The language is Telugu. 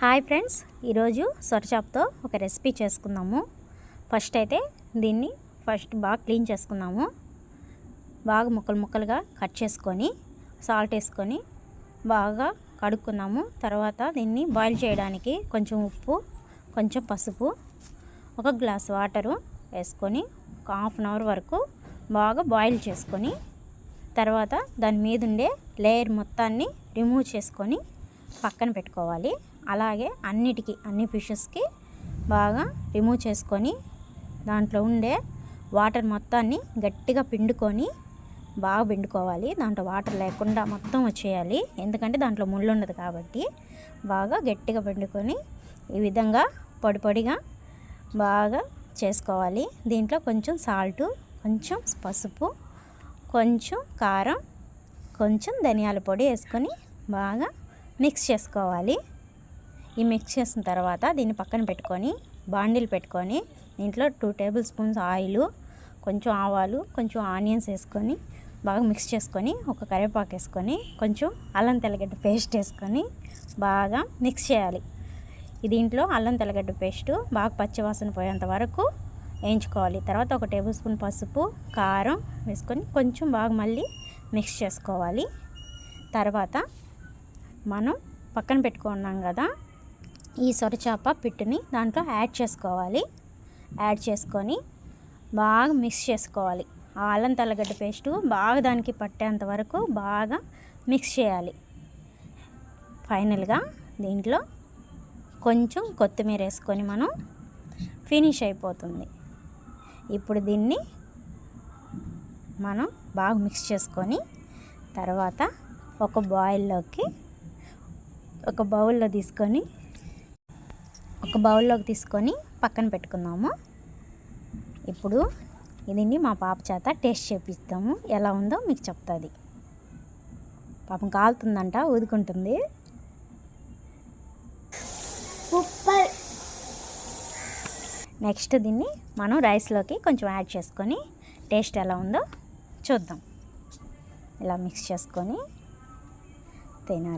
హాయ్ ఫ్రెండ్స్ ఈరోజు సొరచాప్తో ఒక రెసిపీ చేసుకుందాము. ఫస్ట్ అయితే దీన్ని ఫస్ట్ బాగా క్లీన్ చేసుకుందాము. బాగా ముక్కలు ముక్కలుగా కట్ చేసుకొని సాల్ట్ వేసుకొని బాగా కడుక్కున్నాము తర్వాత దీన్ని బాయిల్ చేయడానికి కొంచెం ఉప్పు కొంచెం పసుపు ఒక గ్లాస్ వాటరు వేసుకొని ఒక హాఫ్ అన్ అవర్ వరకు బాగా బాయిల్ చేసుకొని తర్వాత దాని మీద ఉండే లేయర్ మొత్తాన్ని రిమూవ్ చేసుకొని పక్కన పెట్టుకోవాలి. అలాగే అన్నిటికీ అన్ని ఫిషెస్కి బాగా రిమూవ్ చేసుకొని దాంట్లో ఉండే వాటర్ మొత్తాన్ని గట్టిగా పిండుకొని బాగా పిండుకోవాలి. దాంట్లో వాటర్ లేకుండా మొత్తం వచ్చేయాలి. ఎందుకంటే దాంట్లో ముళ్ళు ఉండదు కాబట్టి బాగా గట్టిగా పిండుకొని ఈ విధంగా పొడి పొడిగా బాగా చేసుకోవాలి. దీంట్లో కొంచెం సాల్టు కొంచెం పసుపు కొంచెం కారం కొంచెం ధనియాల పొడి వేసుకొని బాగా మిక్స్ చేసుకోవాలి. ఈ మిక్స్ చేసిన తర్వాత దీన్ని పక్కన పెట్టుకొని బాండిల్ పెట్టుకొని దీంట్లో టూ టేబుల్ స్పూన్స్ ఆయిల్ కొంచెం ఆవాలు కొంచెం ఆనియన్స్ వేసుకొని బాగా మిక్స్ చేసుకొని ఒక కరివేపాకు వేసుకొని కొంచెం అల్లం తెల్లగడ్డ పేస్ట్ వేసుకొని బాగా మిక్స్ చేయాలి. దీంట్లో అల్లం తెల్లగడ్డ పేస్ట్ బాగా పచ్చివాసన పోయేంత వరకు వేయించుకోవాలి. తర్వాత ఒక టేబుల్ స్పూన్ పసుపు కారం వేసుకొని కొంచెం బాగా మళ్ళీ మిక్స్ చేసుకోవాలి. తర్వాత మనం పక్కన పెట్టుకున్నాం కదా ఈ సొరచాప పిట్టుని దాంట్లో యాడ్ చేసుకోవాలి. యాడ్ చేసుకొని బాగా మిక్స్ చేసుకోవాలి. అల్లం తెల్లగడ్డ పేస్టు బాగా దానికి పట్టేంత వరకు బాగా మిక్స్ చేయాలి. ఫైనల్గా దీంట్లో కొంచెం కొత్తిమీర వేసుకొని మనం ఫినిష్ అయిపోతుంది. ఇప్పుడు దీన్ని మనం బాగా మిక్స్ చేసుకొని తర్వాత ఒక బాయిల్లోకి ఒక బౌల్లో తీసుకొని ఒక బౌల్లోకి తీసుకొని పక్కన పెట్టుకుందాము. ఇప్పుడు దీన్ని మా పాప చేత టేస్ట్ చేపిస్తాము ఎలా ఉందో మీకు చెప్తుంది. పాపం కాలుతుందంట ఊదుకుంటుంది. సూపర్! నెక్స్ట్ దీన్ని మనం రైస్లోకి కొంచెం యాడ్ చేసుకొని టేస్ట్ ఎలా ఉందో చూద్దాం. ఇలా మిక్స్ చేసుకొని తినాలి.